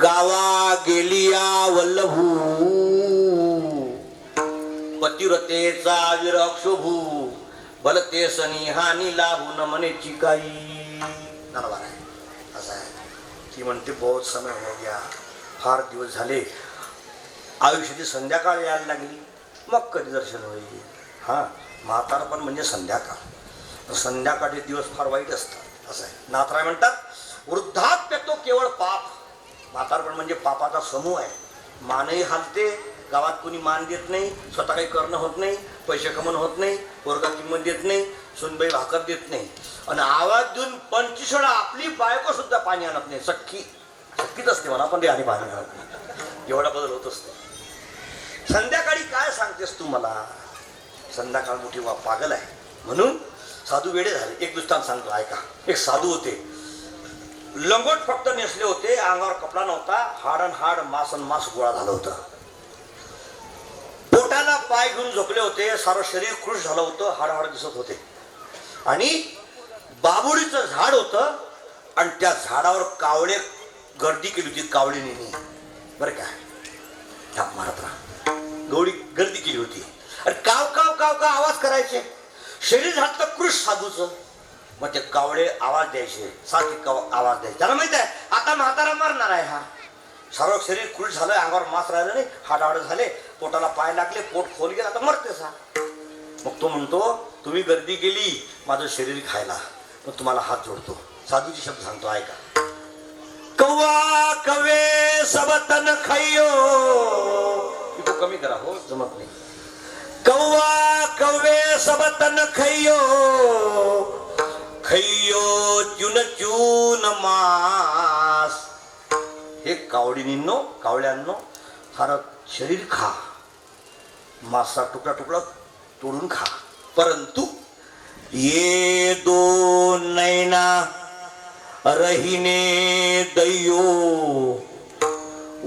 गावा गेलिया वल्लभू. पतिव्रतेचा विरक्षभू बलते सनी हानी लाभू न मने काही. नरवार आहे असं आहे. ती म्हणते बहुत समय हो गया. फार दिवस झाले. आयुष्याची संध्याकाळ यायला लागली. मग कधी दर्शन होईल? हां म्हातारपण म्हणजे संध्याकाळ. संध्याकाळचे दिवस फार वाईट असतात. असं आहे. नाथराय म्हणतात वृद्धाप्य तो केवळ पाप. म्हातारपण म्हणजे पापाचा समूह आहे. मानही हालते गावात कोणी मान देत नाही स्वतः काही करणं होत नाही पैसे कमवणं होत नाही पोरगा किंमत देत नाही सुनबाई भाकर देत नाही. आणि आवाज देऊन पंचवीस वेळा आपली बायको सुद्धा पाणी आणत नाही. सख्खी सख्खीच असते मला पण ते आणि पाणी आणत नाही. एवढा बदल होत असतो. संध्याकाळी काय सांगतेस तू मला? संध्याकाळ मोठी वा पागल आहे. म्हणून साधू वेडे झाले. एक दृष्टांत सांगतो ऐका. एक साधू होते. लंगोट फक्त नेसले होते अंगावर कपडा नव्हता हाड अन हाड मास अन मास गोळा झालं होतं. पोटाला पाय घेऊन झोपले होते सारं शरीर खुश झालं होतं हाड हाड दिसत होते. आणि बाबुडीचं झाड होतं आणि त्या झाडावर कावळे गर्दी केली होती कावळीने बरं काय थाप मारत राहा. गवडी गर्दी केली होती. आणि काव काव काव काव आवाज करायचे. शरीर घातलं कृष साधूचं. म्हणजे मग ते कावळे आवाज द्यायचे सारखे कव आवाज द्यायचे. त्याला माहीत आहे आता म्हातारा मरणार आहे हा. सर्व शरीर खुल झालं अंगावर मास राहिलं नाही हाडावड झाले पोटाला पाय लागले पोट खोल गेला आता मरते हा मग तो म्हणतो तुम्ही गर्दी केली माझं शरीर खायला. मग तुम्हाला हात जोडतो. साधूची शब्द सांगतो ऐका. कव्वा कवे सबतन खैयो. तो कमी करा हो जमत नाही. कव्वा कवे सबतन खैयो. खैयो चुन चून मास. हे कावडीनींनो कावळ्यांनो सारं शरीर खा. मासा तुकडा तुकडा तोडून खा. परंतु ये दोन नैना रहिने दैयो.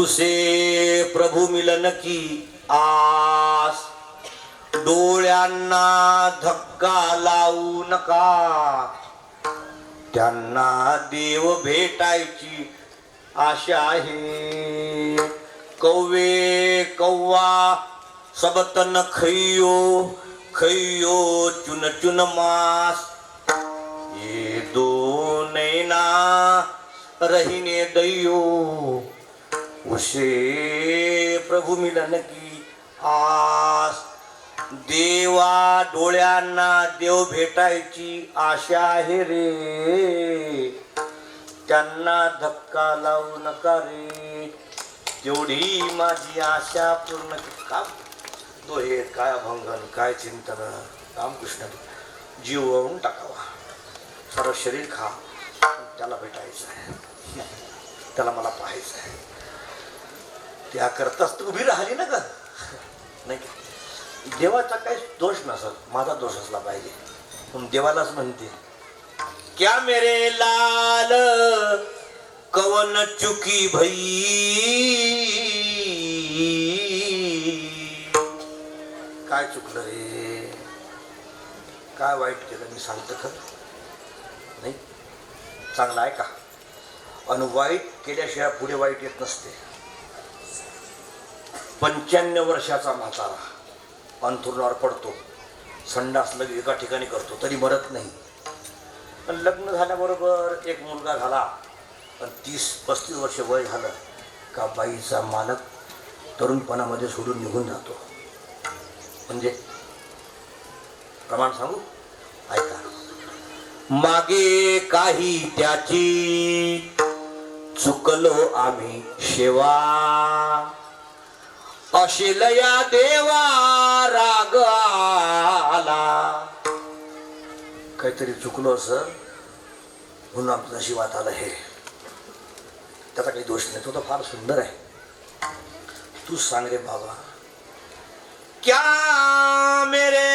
उसे प्रभू मिलन की आस. डोळ्यांना धक्का लावू नका. त्यांना देव भेटायची आशा आहे. कौवे कौवा सबतन खैयो खैयो चुन चुन मास. ये दो नैना रहिने दैयो. उसे प्रभु मिलन की आ देवा डोळ्यांना देव भेटायची आशा आहे रे. त्यांना धक्का लावू नका रे. तेवढी माझी आशा पूर्ण काम. तो दोहे काय अभंगन काय चिंतन. रामकृष्ण जीववून टाकावा. सर्व शरीर खा. त्याला भेटायचं आहे. त्याला मला पाहायचं आहे. त्याकरताच तू उभी राहिली ना का नाही का? देवाचा काही दोष नसत माझा दोष असला पाहिजे. पण देवालाच म्हणते क्या मेरे लाल कवन चुकी भई? काय चुकलं रे? काय वाईट केलं? मी सांगतो खर. नाही चांगलं आहे का? आणि वाईट केल्याशिवाय पुढे वाईट येत नसते. पंच्याण्णव वर्षाचा म्हातारा. अंथुरणावर पडतो. संडास लगे एका ठिकाणी करतो तरी मरत नाही. पण लग्न झाल्याबरोबर एक मुलगा झाला. पण तीस पस्तीस वर्ष वय झालं का बाईचा मालक तरुणपणामध्ये सोडून निघून जातो. म्हणजे प्रमाण सांगू? ऐका. मागे काही त्याची चुकलो आम्ही शेवा. अशिलया देवा राग आला. काहीतरी चुकलो सर म्हणून आमचं नशिबात आलं हे. त्याचा काही दोष नाही तो तर फार सुंदर आहे. तू सांग रे बाबा. क्या मेरे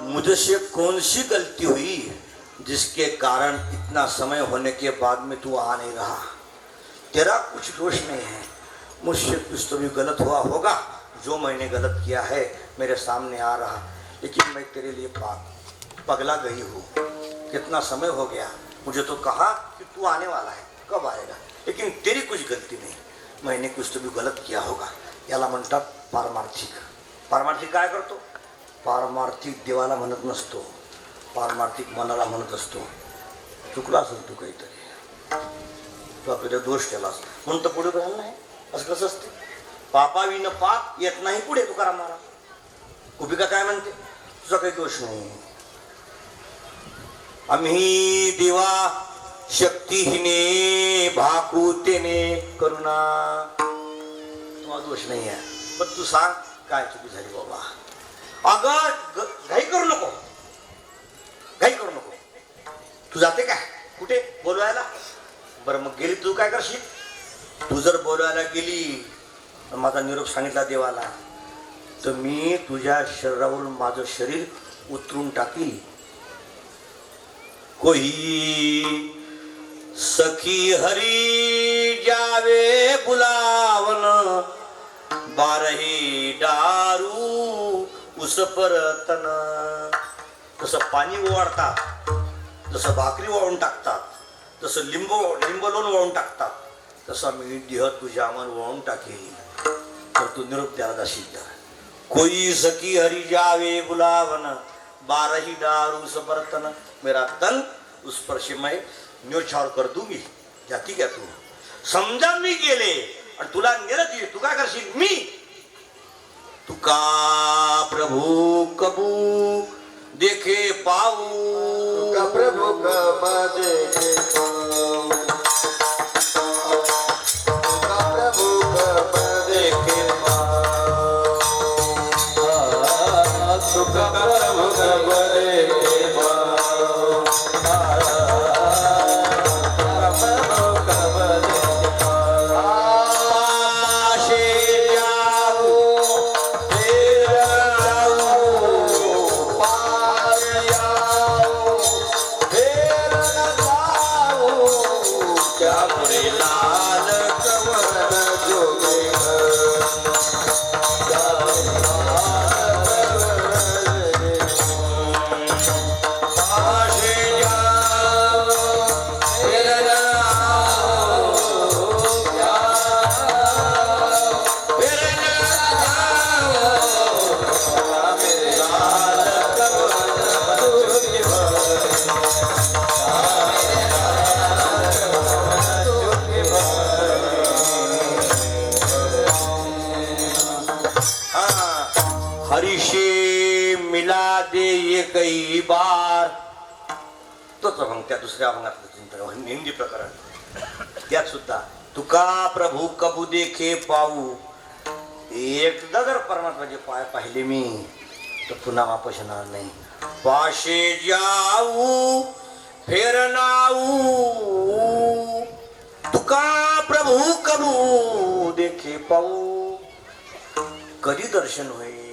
मुझसे कौन सी गलती हुई जिसके कारण इतना समय होने के बाद में तू आ नहीं रहा? तेरा कुछ दोष नहीं है। मुझसे कुछ तो भी गलत हुआ होगा। जो मैंने गलत किया है, मेरे सामने आ रहा। लेकिन मैं तेरे लिए पाग, पगला गई हूँ। कितना समय हो गया? मुझे तो कहा कि तू आने वाला है, कब आएगा? लेकिन तेरी कुछ गलती नहीं। मैंने कुछ तो भी गलत किया होगा। याला म्हणतात पारमार्थिक। पारमार्थिक काय करतो? पारमार्थिक देवाला म्हणत नसतो. पारमार्थिक मनाला म्हणत असतो. चुकला असेल तू काहीतरी. तू आपल्याला दोष केला असतो म्हणून तर पुढे करायला नाही. असं कसं असते? पापाविन पाप येत नाही पुढे तुकाराम महाराज. कुपिका काय म्हणते? तुझा काही दोष नाही. आम्ही देवा शक्तीहीने भाकुतेने करुणा. तुम्हाला दोष नाही आहे पण तू सांग काय चुकी झाली बाबा? अगं घाई करू नको. घाई करू नको. तू जाते काय कुठे? बोलवायला? बरं मग गेली तू काय करशील? तू जर बोलवायला गेली तर माझा निरोप सांगितला देवाला. तर मी तुझ्या शरीरावरून माझं शरीर उतरून टाकील कोही सखी हरी जावे बुलावन बारही डा उस परतन तसं पाणी ओवाळतात जसं भाकरी वाळून टाकतात तसं लिंब लिंब लोण वाळून टाकतात तसं मी देह तुझ्या मन वाळून टाकेल तर तू निरोप द्यायला जाशील कोई सखी हरी जावे गुलावन बारही डारू सपरतन. मेरा तन उस पर से मैं न्योछावर कर दूंगी. जाती क्या तू? समजा मी गेले आणि तुला निरत ये तू काय करशील? मी तुका प्रभू कबू देखे पाऊ? का प्रभु कब देखे दे कई बार. तोच मग त्या दुसऱ्या अभंगातलं चिंतन हिंदी प्रकरण. त्यात सुद्धा तुका प्रभू कबू देखे पाऊ. एकदा जर परमात्माचे पाय पाहिले मी तर पुन्हा वापस येणार नाही. पाशे जाऊ फेर नाऊ. तुका प्रभू कबू देखे पाऊ. कधी दर्शन होईल?